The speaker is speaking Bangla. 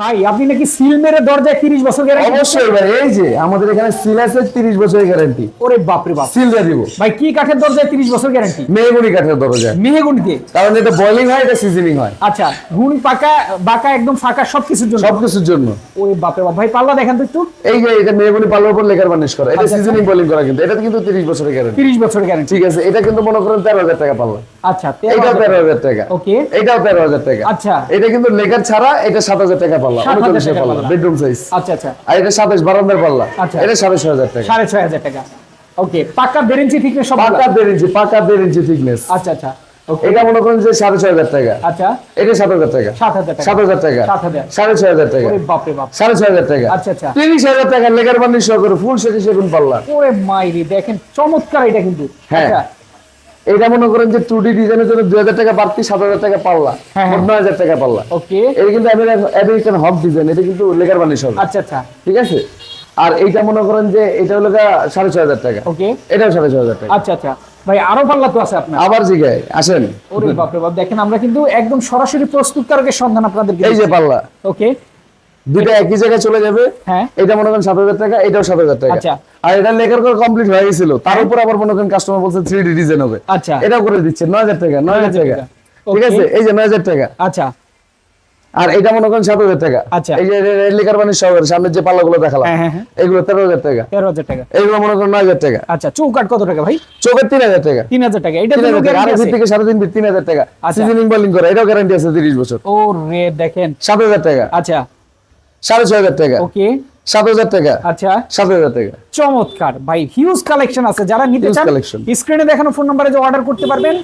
ভাই আপনি নাকি সিল মেরে দরজায় 30 বছর গ্যারান্টি অবশ্যই ভাই এই যে আমাদের এখানে সিল আছে তিরিশ বছরের গ্যারান্টি ওরে বাপ রে বাপ। সিল দিয়ে দিব। ভাই কি কাঠের দরজায় 30 বছর গ্যারান্টি মেহগুনি কাঠের দরজা। মেহগনিতে কারণ এটা বয়লিং হয় এটা সিজনিং হয়। আচ্ছা গুণ পাকা বাঁকা একদম ফাঁকা সবকিছুর জন্য? সবকিছুর জন্য। ওরে বাপ রে বাপ। ভাই পাল্লা দেখেন তো একটু। এই যে এটা মেহগুনি পাল্লার উপর লেকার বার্নিশ করা। এটা আচ্ছা, সিজনিং বয়লিং করা কিন্তু। এটা কিন্তু তিরিশ বছরের গ্যারান্টি 30 বছর গ্যারান্টি ঠিক আছে এটা কিন্তু মনে করেন তেরো হাজার টাকা পাল্লা। আচ্ছা এটাও 13 তেরো হাজার টাকা। ওকে। এটাও তেরো হাজার টাকা। আচ্ছা। এটা কিন্তু লেকার ছাড়া এটা সাত হাজার টাকা পাল্লা। 7,000 উনচল্লিশের টাকা পাল্লা পাল্লা। বেডরুম সাইজ আচ্ছা আচ্ছা। আর এটা সাতাশ বারান্দার পাল্লা আচ্ছা। এটা সাড়ে ছয় হাজার টাকা। সাড়ে ছয় হাজার টাকা। ওকে পাকা দেড় ইঞ্চি ঠিক পাকা দেড় ইঞ্চি পাকা দেড় ইঞ্চি থিকনেস আচ্ছা আচ্ছা। এটা মনে করেন যে সাড়ে ছয় হাজার টাকা। আচ্ছা। এটা সাত হাজার টাকা। সাত হাজার টাকা। সাত হাজার টাকা। 7,000 সাড়ে ছয় হাজার টাকা। সাড়ে ছয় হাজার টাকা। তিরিশ হাজার টাকা লেগার বান্ডিল সহ করে ফুল সেটি সেগুন পাল্লা। ওরে মাইরি দেখেন চমৎকার এটা কিন্তু। হ্যাঁ। এটা মনে করেন যে টু ডি ডিজাইনের জন্য দুই হাজার টাকা বাড়তি সাত হাজার টাকা পাল্লা হ্যাঁ, হ্যাঁ। নয় হাজার টাকা পাল্লা। ওকে। এটা কিন্তু আমেরিকান হব ডিজাইন এটা কিন্তু লেগার বান্ডিল সহ আচ্ছা আচ্ছা। ঠিক আছে? আর এইটা মনে করেন যে এটা হলো সাড়ে ছয় হাজার টাকা। ওকে। এটাও সাড়ে ছয় হাজার টাকা। আচ্ছা আচ্ছা। ভাই আরও পাল্লা তো আছে আপনার। আবার জিগায় আসেন। ওরে বাপ দেখেন আমরা কিন্তু একদম সরাসরি প্রস্তুতকারকের সন্ধান আপনাদের এই যে পাল্লা। ওকে। দুইটা একই জায়গায় চলে যাবে হ্যাঁ এটা মনে করেন সাত হাজার টাকা এটাও সাত হাজার টাকা আচ্ছা। আর এটা লেখার করে কমপ্লিট হয়ে গেছিল তার উপর আবার মনে করেন কাস্টমার বলছে থ্রি ডি ডিজাইন হবে আচ্ছা এটা করে দিচ্ছে নয় হাজার টাকা নয় হাজার টাকা। ঠিক আছে এই যে নয় হাজার টাকা আচ্ছা আর এটা মনে করেন সাত হাজার টাকা আচ্ছা। এই যে লেখার বাণী শহরের সামনে যে পাল্লাগুলো দেখালাম হ্যাঁ হ্যাঁ হ্যাঁ এগুলো তেরো হাজার টাকা তেরো হাজার টাকা এগুলো মনে করেন নয় হাজার টাকা আচ্ছা চৌকাট কত টাকা ভাই চোখের তিন হাজার টাকা তিন হাজার টাকা এটা আড়াই ফিট থেকে সাড়ে তিন ফিট তিন হাজার টাকা আচ্ছা। সিজনিং বলিং করে এটাও গ্যারান্টি আছে তিরিশ বছর ও রে দেখেন সাত হাজার টাকা আচ্ছা সাড়ে ছয় হাজার টাকা। ওকে। সাত হাজার টাকা। আচ্ছা। সাত হাজার টাকা। চমৎকার। ভাই হিউজ কালেকশন আছে। যারা নিতে চান। স্ক্রিনে দেখানো ফোন নাম্বারে যে অর্ডার করতে পারবেন।